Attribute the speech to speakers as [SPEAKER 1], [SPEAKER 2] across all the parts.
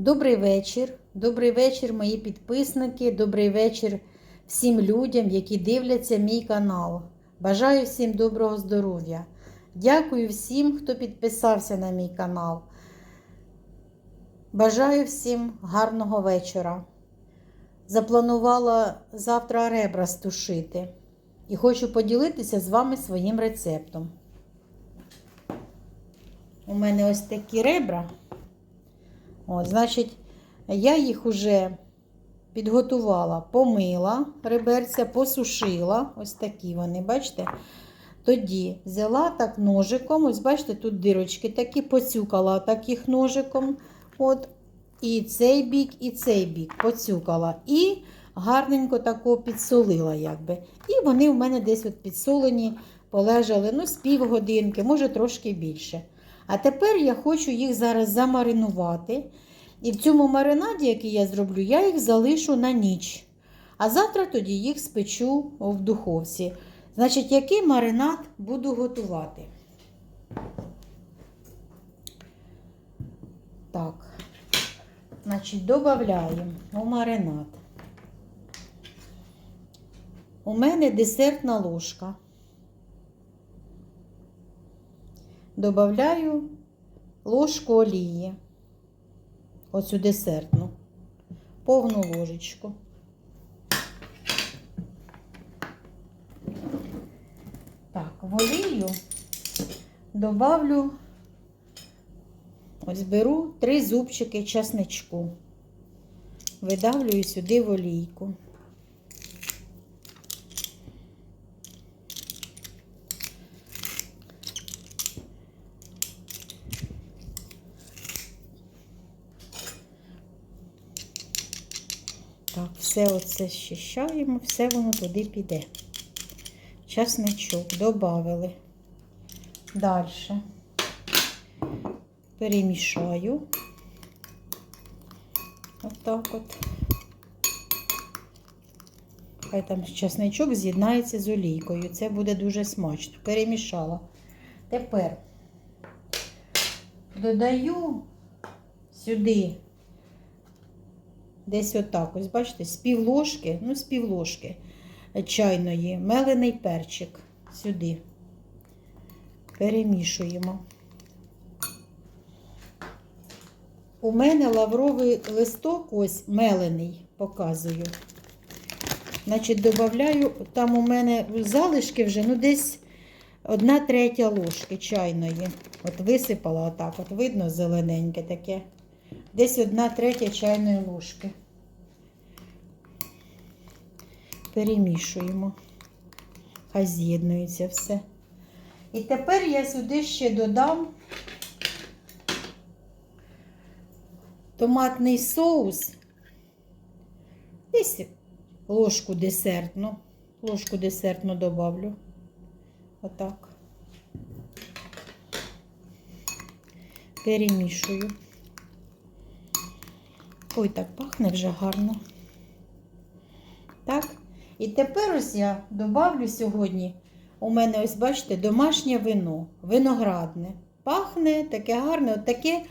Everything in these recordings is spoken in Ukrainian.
[SPEAKER 1] Добрий вечір. Добрий вечір, мої підписники. Добрий вечір всім людям, які дивляться мій канал. Бажаю всім доброго здоров'я. Дякую всім, хто підписався на мій канал. Бажаю всім гарного вечора. Запланувала завтра ребра стушити і хочу поділитися з вами своїм рецептом. У мене ось такі ребра. От, значить, я їх уже підготувала, помила реберця, посушила. Ось такі вони, бачите? Тоді взяла так ножиком, ось бачите, тут дирочки такі, поцюкала так їх ножиком. От, І цей бік, і цей бік поцюкала. І гарненько тако підсолила. якби. І вони в мене десь от підсолені, полежали ну, з півгодинки, може трошки більше. А тепер я хочу їх зараз замаринувати. І в цьому маринаді, який я зроблю, я їх залишу на ніч. А завтра тоді їх спечу в духовці. Значить, який маринад буду готувати? Так, значить, додаємо у маринад. У мене десертна ложка. Добавляю ложку олії. Оцю десертну. Повну ложечку. Так, в олію добавлю, ось беру три зубчики часничку. Видавлюю сюди в олійку. Так, все оце щищаємо, все воно туди піде. Часничок додали. Далі перемішаю. Отак от. Хай там часничок з'єднається з олійкою. Це буде дуже смачно. Перемішала. Тепер додаю сюди десь отак. Ось, бачите, з півложки, ну, з півложки чайної, мелений перчик сюди. Перемішуємо. У мене лавровий листок, ось мелений, показую. Значить, додаю, там у мене залишки вже, ну, десь одна третя ложки чайної. От висипала отак, от видно, зелененьке таке. Десь одна третя чайної ложки. Перемішуємо. Хай з'єднується все. І тепер я сюди ще додам томатний соус. Десь ложку десертну. Ложку десертну добавлю. Отак. Перемішую. Ой, так пахне вже гарно. Так. І тепер ось я добавлю сьогодні. У мене, ось, бачите, домашнє вино, виноградне. Пахне таке гарне. От таке,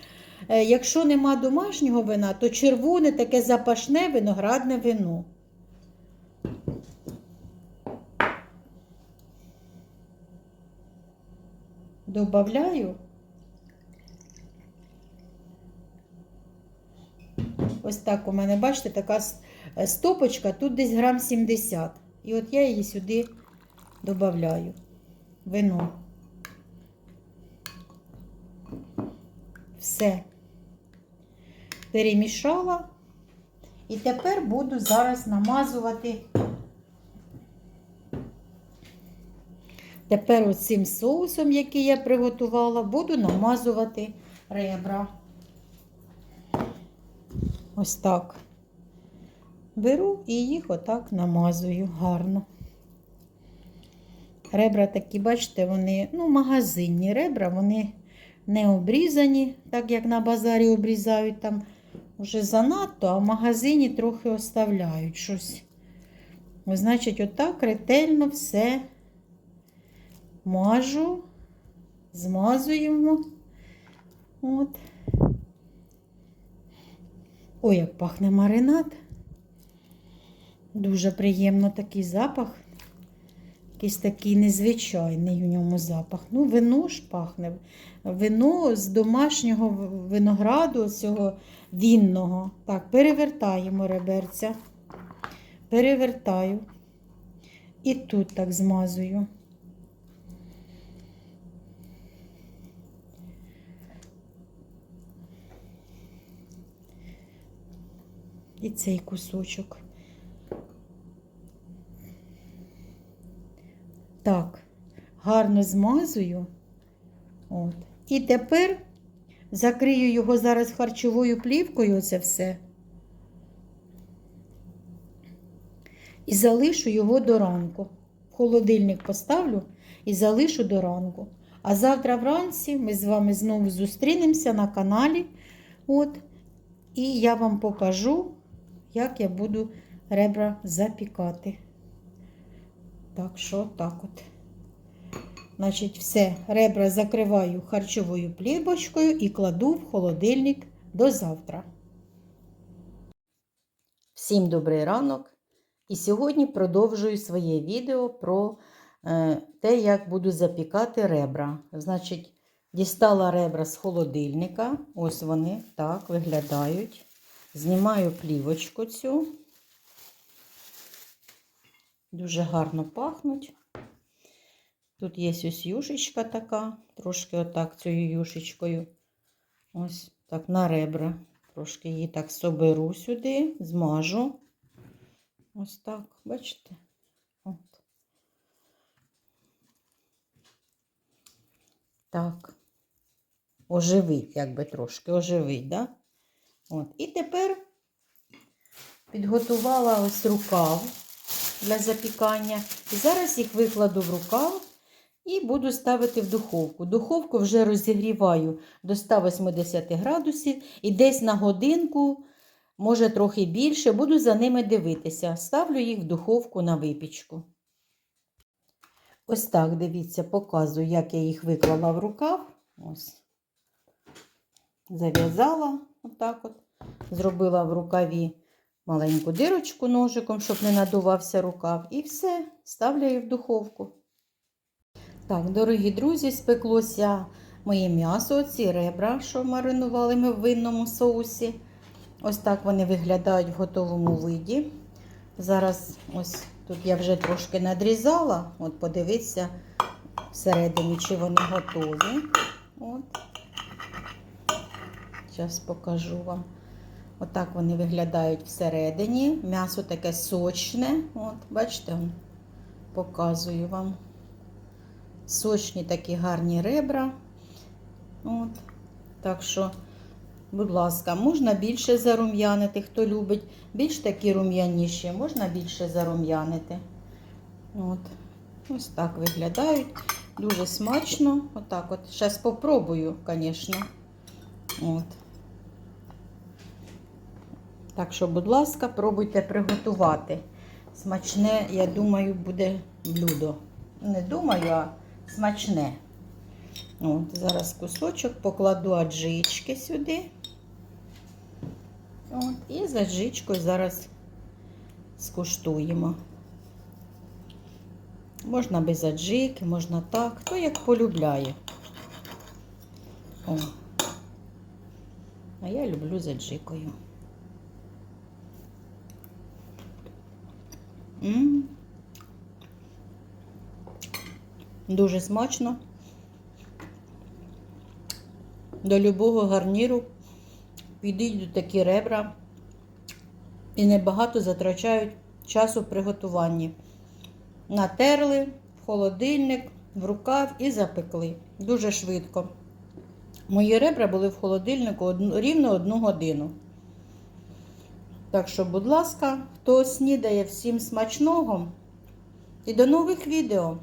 [SPEAKER 1] е, якщо нема домашнього вина, то червоне таке запашне виноградне вино. Добавляю. Ось так у мене, бачите, така е, стопочка, тут десь грам 70. І от я її сюди додаю. Вино. Все. Перемішала. І тепер буду зараз намазувати. Тепер оцим соусом, який я приготувала, буду намазувати ребра. Ось так. Беру і їх отак намазую гарно. Ребра такі, бачите, вони, ну, магазинні ребра, вони не обрізані, так як на базарі обрізають там вже занадто, а в магазині трохи оставляють щось. Значить, отак ретельно все мажу, змазуємо. От. Ой, як пахне маринад. Дуже приємно такий запах. Якийсь такий незвичайний у ньому запах. Ну, вино ж пахне. Вино з домашнього винограду, цього вінного. Так, перевертаємо реберця. Перевертаю. І тут так змазую. І цей кусочок. Так, гарно змазую. От. І тепер закрию його зараз харчовою плівкою, оце все. І залишу його до ранку. В холодильник поставлю і залишу до ранку. А завтра вранці ми з вами знову зустрінемося на каналі. От. І я вам покажу, як я буду ребра запікати. Так що так от. Значить, все, ребра закриваю харчовою плівочкою і кладу в холодильник до завтра. Всім добрий ранок! І сьогодні продовжую своє відео про е, те, як буду запікати ребра. Значить, дістала ребра з холодильника. Ось вони так виглядають. Знімаю плівочку цю. Дуже гарно пахнуть. Тут є ось юшечка така, трошки отак цією юшечкою. Ось так на ребра. Трошки її так соберу сюди, змажу. Ось так, бачите? От. Так. Оживить, якби трошки оживить, да? От. І тепер підготувала ось рукав для запікання. І зараз їх викладу в рукав і буду ставити в духовку. Духовку вже розігріваю до 180 градусів і десь на годинку, може трохи більше, буду за ними дивитися. Ставлю їх в духовку на випічку. Ось так, дивіться, показую, як я їх виклала в рукав. Ось. Зав'язала отак от. Зробила в рукаві маленьку дирочку ножиком, щоб не надувався рукав. І все, ставлю в духовку. Так, дорогі друзі, спеклося моє м'ясо, ці ребра, що маринували ми в винному соусі. Ось так вони виглядають в готовому виді. Зараз ось тут я вже трошки надрізала. От подивіться всередині, чи вони готові. От. Зараз покажу вам. Отак вони виглядають всередині. М'ясо таке сочне. От, бачите, показую вам. Сочні такі гарні ребра. От. Так що, будь ласка, можна більше зарум'янити, хто любить. Більш такі рум'яніші, можна більше зарум'янити. От. Ось так виглядають. Дуже смачно. Отак от. Зараз спробую, звісно. От. Так що, будь ласка, пробуйте приготувати. Смачне, я думаю, буде блюдо. Не думаю, а смачне. От, Зараз кусочок покладу аджички сюди. От, І з аджичкою зараз скуштуємо. Можна без аджики, можна так, хто як полюбляє. О. А я люблю з аджикою. Дуже смачно. До любого гарніру підійдуть такі ребра і небагато затрачають часу в приготуванні. Натерли в холодильник, в рукав і запекли. Дуже швидко. Мої ребра були в холодильнику рівно одну годину. Так що, будь ласка, хто снідає всім смачного і до нових відео!